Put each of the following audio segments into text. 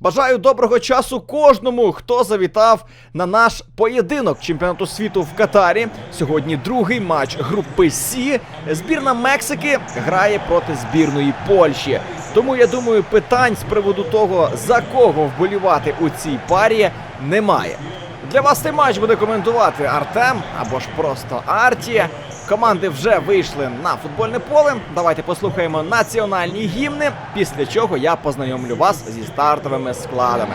Бажаю доброго часу кожному, хто завітав на наш поєдинок чемпіонату світу в Катарі. Сьогодні другий матч групи Сі. Збірна Мексики грає проти збірної Польщі. Тому я думаю, питань з приводу того, за кого вболівати у цій парі, немає. Для вас цей матч буде коментувати Артем або ж просто Арті. Команди вже вийшли на футбольне поле. Давайте послухаємо національні гімни, після чого я познайомлю вас зі стартовими складами.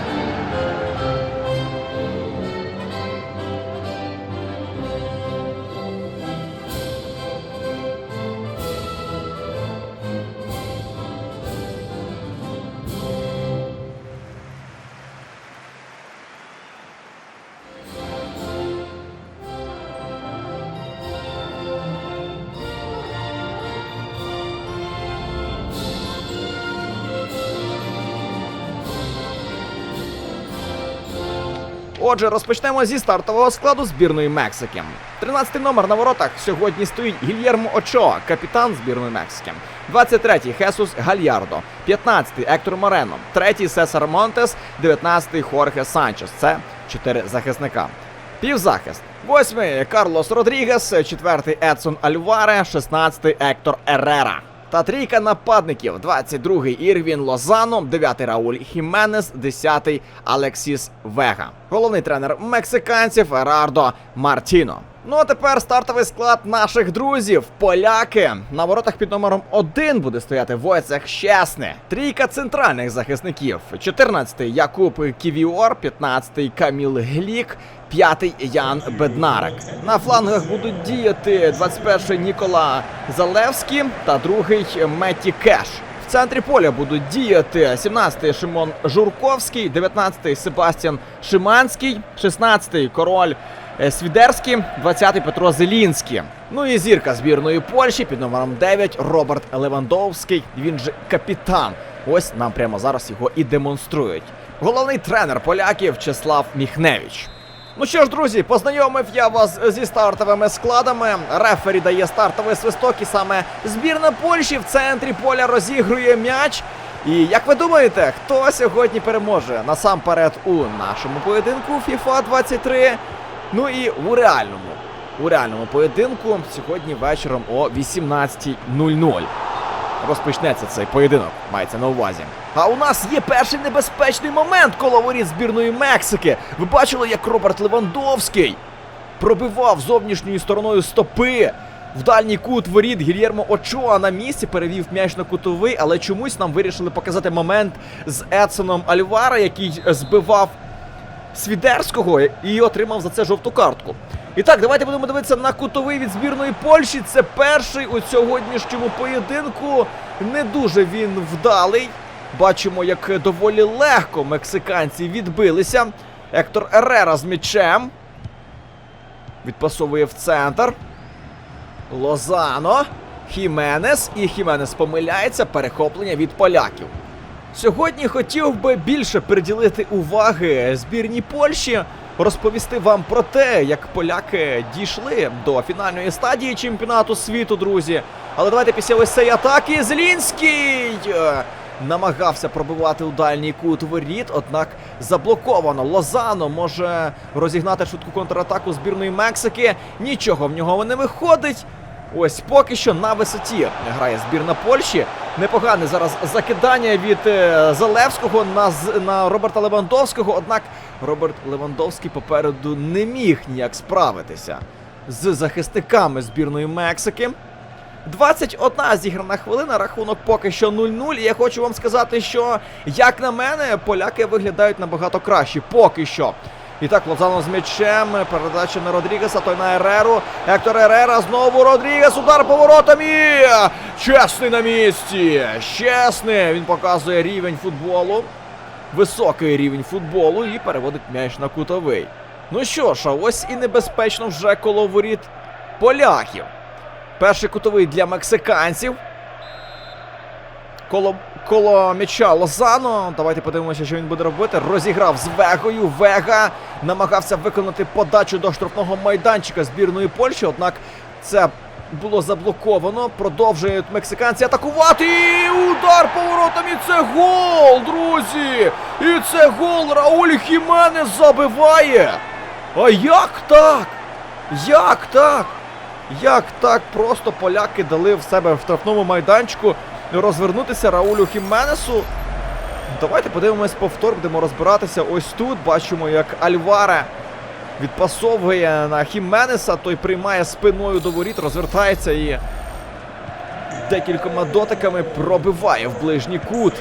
Отже, розпочнемо зі стартового складу збірної Мексики. 13-й номер на воротах сьогодні стоїть Гільєрмо Очоа, капітан збірної Мексики. 23-й Хесус Гальярдо, 15-й Ектор Морено, 3-й Сесар Монтес, 19-й Хорхе Санчес. Це чотири захисника. Півзахист. Восьмий Карлос Родрігес, четвертий Едсон Альваре, 16-й Ектор Ерера. Та трійка нападників: 22-й Ірвін Лозано, 9-й Рауль Хіменес, 10-й Алексіс Вега. Головний тренер мексиканців Ерардо Мартіно. Ну а тепер стартовий склад наших друзів. Поляки. На воротах під номером 1 буде стояти Войцех Щесне. Трійка центральних захисників. 14-й Якуб Ківіор, 15-й Каміл Глік, 5-й Ян Беднарек. На флангах будуть діяти 21-й Нікола Залевський та 2-й Метті Кеш. В центрі поля будуть діяти 17-й Шимон Журковський, 19-й Себастьян Шиманський, 16-й Король Свідерський, 20-й Петро Зелінський. Ну і зірка збірної Польщі під номером 9 Роберт Левандовський. Він же капітан. Ось нам прямо зараз його і демонструють. Головний тренер поляків Чеслав Міхневич. Ну що ж, друзі, познайомив я вас зі стартовими складами. Рефері дає стартовий свисток, і саме збірна Польщі в центрі поля розігрує м'яч. І як ви думаєте, хто сьогодні переможе насамперед у нашому поєдинку FIFA 23? Ну і у реальному. У реальному поєдинку сьогодні вечором о 18.00 розпочнеться цей поєдинок, мається на увазі. А у нас є перший небезпечний момент коло воріт збірної Мексики. Ви бачили, як Роберт Левандовський пробивав зовнішньою стороною стопи. В дальній кут воріт Гільєрмо Очоа на місці перевів м'яч на кутовий, але чомусь нам вирішили показати момент з Едсоном Альвара, який збивав Свідерського і отримав за це жовту картку. І так, давайте будемо дивитися на кутовий від збірної Польщі. Це перший у сьогоднішньому поєдинку. Не дуже він вдалий. Бачимо, як доволі легко мексиканці відбилися. Ектор Ерера з м'ячем. Відпасовує в центр. Лозано. Хіменес. І Хіменес помиляється. Перехоплення від поляків. Сьогодні хотів би більше приділити уваги збірній Польщі, розповісти вам про те, як поляки дійшли до фінальної стадії чемпіонату світу, друзі. Але давайте після ось цієї атаки Зелінський е, намагався пробивати у дальній кут воріт, однак заблоковано. Лозано може розігнати швидку контратаку збірної Мексики. Нічого в нього не виходить. Ось поки що на висоті грає збірна Польщі. Непогане зараз закидання від е, Залевського на, на Роберта Левандовського. Однак Роберт Левандовський попереду не міг ніяк справитися з захисниками збірної Мексики. 21 зіграна хвилина, рахунок поки що 0-0. І я хочу вам сказати, що, як на мене, поляки виглядають набагато краще. Поки що. І так, Лозано з м'ячем. Передача на Родрігеса, той на Ереру. Ектор Ерера знову Родрігес. Удар поворотом і чесний на місці. Чесний. Він показує рівень футболу. Високий рівень футболу і переводить м'яч на кутовий. Ну що ж, а ось і небезпечно вже коло воріт поляків. Перший кутовий для мексиканців. Коло, коло м'яча Лозано. Давайте подивимося, що він буде робити. Розіграв з Вегою. Вега намагався виконати подачу до штрафного майданчика збірної Польщі. Однак це було заблоковано. Продовжують мексиканці атакувати. І удар поворотом. І це гол, друзі! І це гол Рауль Хіменес забиває. А як так? Як так? Як так просто поляки дали в себе в штрафному майданчику розвернутися Раулю Хіменесу? Давайте подивимось повтор, будемо розбиратися ось тут. Бачимо, як Альваре відпасовує на Хіменеса, той приймає спиною до воріт, розвертається і декількома дотиками пробиває в ближній кут.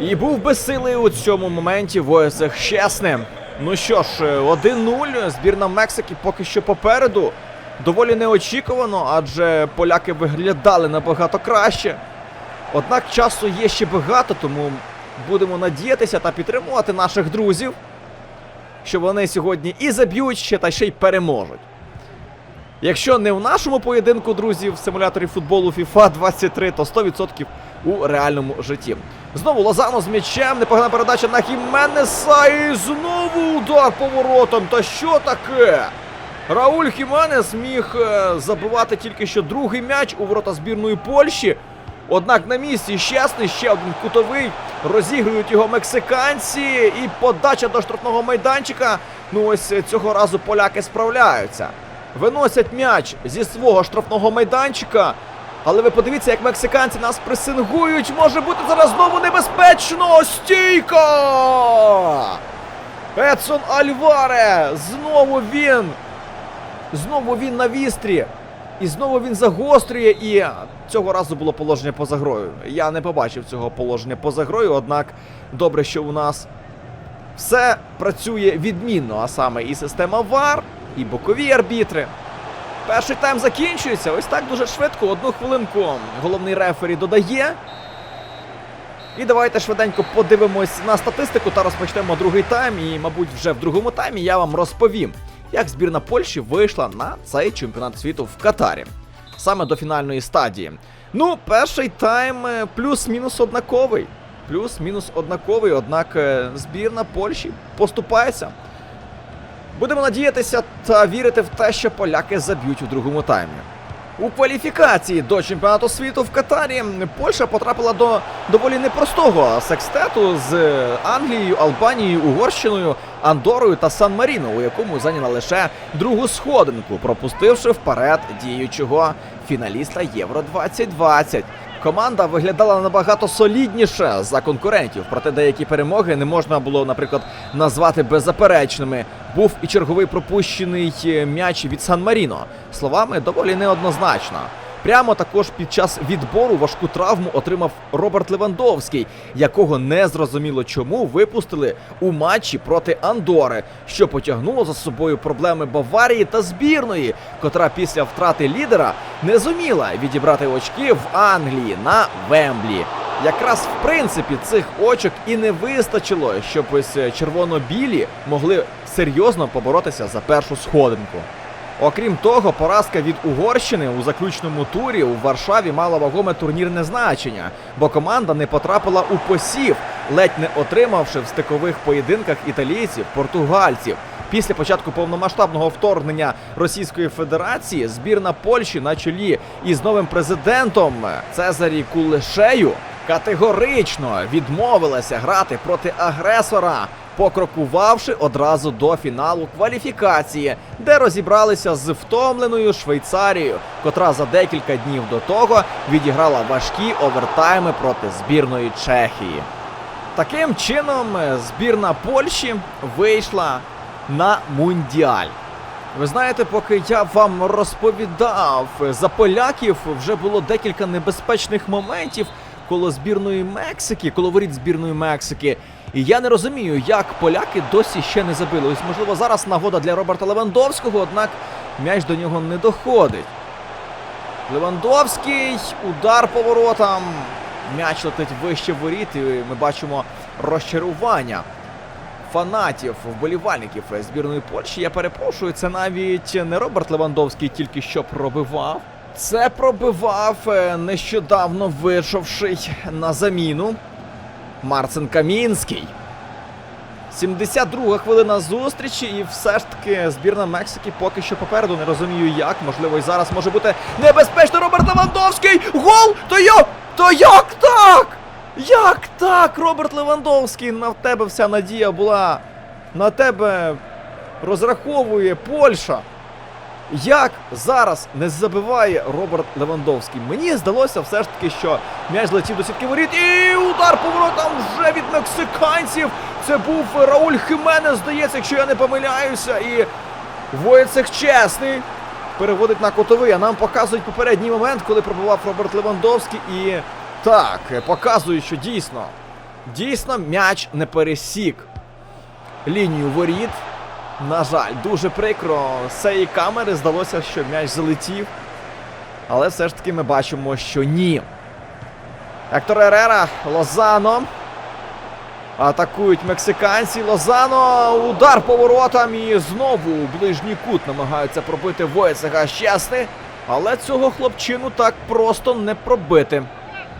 І був безсилий у цьому моменті Воєсех Щесним. Ну що ж, 1-0. Збірна Мексики поки що попереду. Доволі неочікувано, адже поляки виглядали набагато краще. Однак часу є ще багато, тому будемо надіятися та підтримувати наших друзів, що вони сьогодні і заб'ють ще та ще й переможуть. Якщо не в нашому поєдинку, друзі, в симуляторі футболу FIFA 23, то 100% у реальному житті. Знову Лозано з м'ячем, непогана передача на Хіменеса і знову удар поворотом. Та що таке? Рауль Хіменес міг е, забивати тільки що другий м'яч у ворота збірної Польщі. Однак на місці щасний, ще один кутовий. Розігрують його мексиканці. І подача до штрафного майданчика. Ну ось е, цього разу поляки справляються. Виносять м'яч зі свого штрафного майданчика. Але ви подивіться, як мексиканці нас пресингують. Може бути зараз знову небезпечно. Стійка! Едсон Альваре! Знову він! Знову він на вістрі. І знову він загострює, і цього разу було положення поза грою. Я не побачив цього положення поза грою, однак добре, що у нас все працює відмінно, а саме і система VAR, і бокові арбітри. Перший тайм закінчується. Ось так дуже швидко. Одну хвилинку головний рефері додає. І давайте швиденько подивимось на статистику та розпочнемо другий тайм. І, мабуть, вже в другому таймі я вам розповім, як збірна Польщі вийшла на цей чемпіонат світу в Катарі. Саме до фінальної стадії. Ну, перший тайм е, плюс-мінус однаковий. Плюс-мінус однаковий, однак е, збірна Польщі поступається. Будемо надіятися та вірити в те, що поляки заб'ють у другому таймі. У кваліфікації до чемпіонату світу в Катарі Польща потрапила до доволі непростого секстету з Англією, Албанією, Угорщиною, Андорою та Сан-Маріно, у якому зайняла лише другу сходинку, пропустивши вперед діючого фіналіста Євро 2020. Команда виглядала набагато солідніше за конкурентів, проте деякі перемоги не можна було, наприклад, назвати беззаперечними. Був і черговий пропущений е, м'яч від Сан Маріно. Словами доволі неоднозначно. Прямо також під час відбору важку травму отримав Роберт Левандовський, якого не зрозуміло чому випустили у матчі проти Андори, що потягнуло за собою проблеми Баварії та збірної, котра після втрати лідера не зуміла відібрати очки в Англії на Вемблі. Якраз в принципі цих очок і не вистачило, щоб ось е, червоно-білі могли серйозно поборотися за першу сходинку. Окрім того, поразка від Угорщини у заключному турі у Варшаві мала вагоме турнірне значення, бо команда не потрапила у посів, ледь не отримавши в стикових поєдинках італійців, португальців. Після початку повномасштабного вторгнення Російської Федерації збірна Польщі на чолі із новим президентом Цезарі Кулешею категорично відмовилася грати проти агресора, покрокувавши одразу до фіналу кваліфікації, де розібралися з втомленою Швейцарією, котра за декілька днів до того відіграла важкі овертайми проти збірної Чехії. Таким чином, збірна Польщі вийшла на мундіаль. Ви знаєте, поки я вам розповідав за поляків, вже було декілька небезпечних моментів коло збірної Мексики, коло воріт збірної Мексики. І я не розумію, як поляки досі ще не забили. Ось, можливо, зараз нагода для Роберта Левандовського, однак м'яч до нього не доходить. Левандовський, удар поворотом. М'яч летить вище воріт, і ми бачимо розчарування фанатів, вболівальників збірної Польщі. Я перепрошую, це навіть не Роберт Левандовський тільки що пробивав. Це пробивав е, нещодавно вийшовший на заміну Марцин Камінський. 72 хвилина зустрічі, і все ж таки збірна Мексики поки що попереду. Не розумію як. Можливо, і зараз може бути небезпечно. Роберт Левандовський! Гол! То як? То як так? Як так, Роберт Левандовський? На тебе вся надія була. На тебе розраховує Польща. Як зараз не забиває Роберт Левандовський? Мені здалося все ж таки, що м'яч летів до сітки воріт і удар поворотом вже від мексиканців. Це був Рауль Хименес, здається, якщо я не помиляюся. І Воєцех чесний переводить на котовий. А нам показують попередній момент, коли пробував Роберт Левандовський. І так, показують, що дійсно, дійсно м'яч не пересік лінію воріт. На жаль, дуже прикро. З цієї камери здалося, що м'яч залетів. Але все ж таки ми бачимо, що ні. Ектор Ерера, Лозано. Атакують мексиканці. Лозано. Удар поворотом і знову у ближній кут намагаються пробити Войцега щасний. Але цього хлопчину так просто не пробити.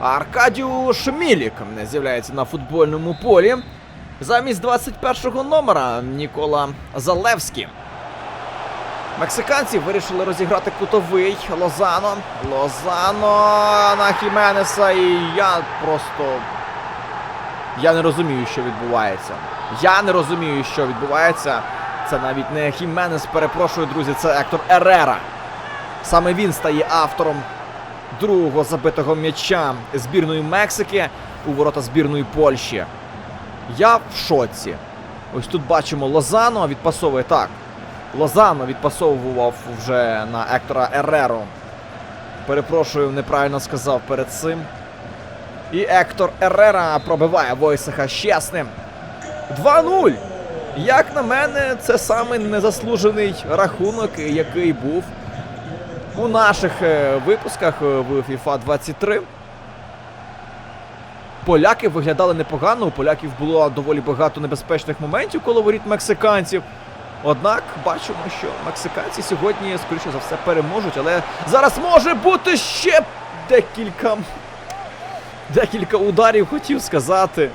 Аркадіуш Мілік не з'являється на футбольному полі. Замість 21-го номера Нікола Залевський. Мексиканці вирішили розіграти кутовий Лозано. Лозано на Хіменеса. І я просто. Я не розумію, що відбувається. Я не розумію, що відбувається. Це навіть не Хіменес, перепрошую, друзі, це Ектор Ерера. Саме він стає автором другого забитого м'яча збірної Мексики у ворота збірної Польщі. Я в шоці. Ось тут бачимо Лозано відпасовує так. Лозано відпасовував вже на Ектора Ереру. Перепрошую, неправильно сказав перед цим. І Ектор Ерера пробиває Войсеха щесним. 2-0. Як на мене, це саме незаслужений рахунок, який був у наших е, випусках е, в FIFA 23. Поляки виглядали непогано. У поляків було доволі багато небезпечних моментів коло воріт мексиканців. Однак бачимо, що мексиканці сьогодні, скоріше за все, переможуть, але зараз може бути ще декілька. Декілька ударів хотів сказати.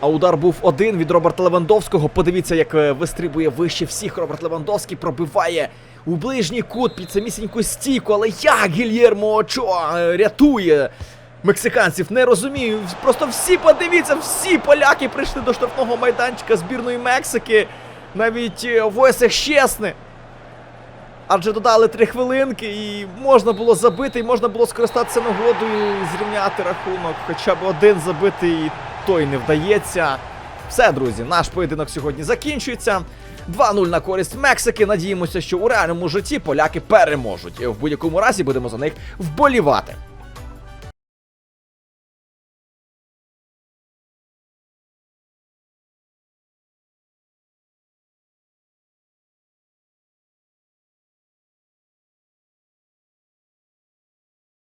А удар був один від Роберта Левандовського. Подивіться, як е, вистрибує вище всіх. Роберт Левандовський пробиває у ближній кут під самісіньку стійку. Але як Гільєрмо Очоа е, рятує мексиканців? Не розумію. Просто всі подивіться, всі поляки прийшли до штрафного майданчика збірної Мексики. Навіть е, Войсех щесне. Адже додали три хвилинки, і можна було забити, і можна було скористатися нагодою і зрівняти рахунок. Хоча б один забитий, і той не вдається. Все, друзі, наш поєдинок сьогодні закінчується. 2-0 на користь Мексики. Надіємося, що у реальному житті поляки переможуть. В будь-якому разі будемо за них вболівати.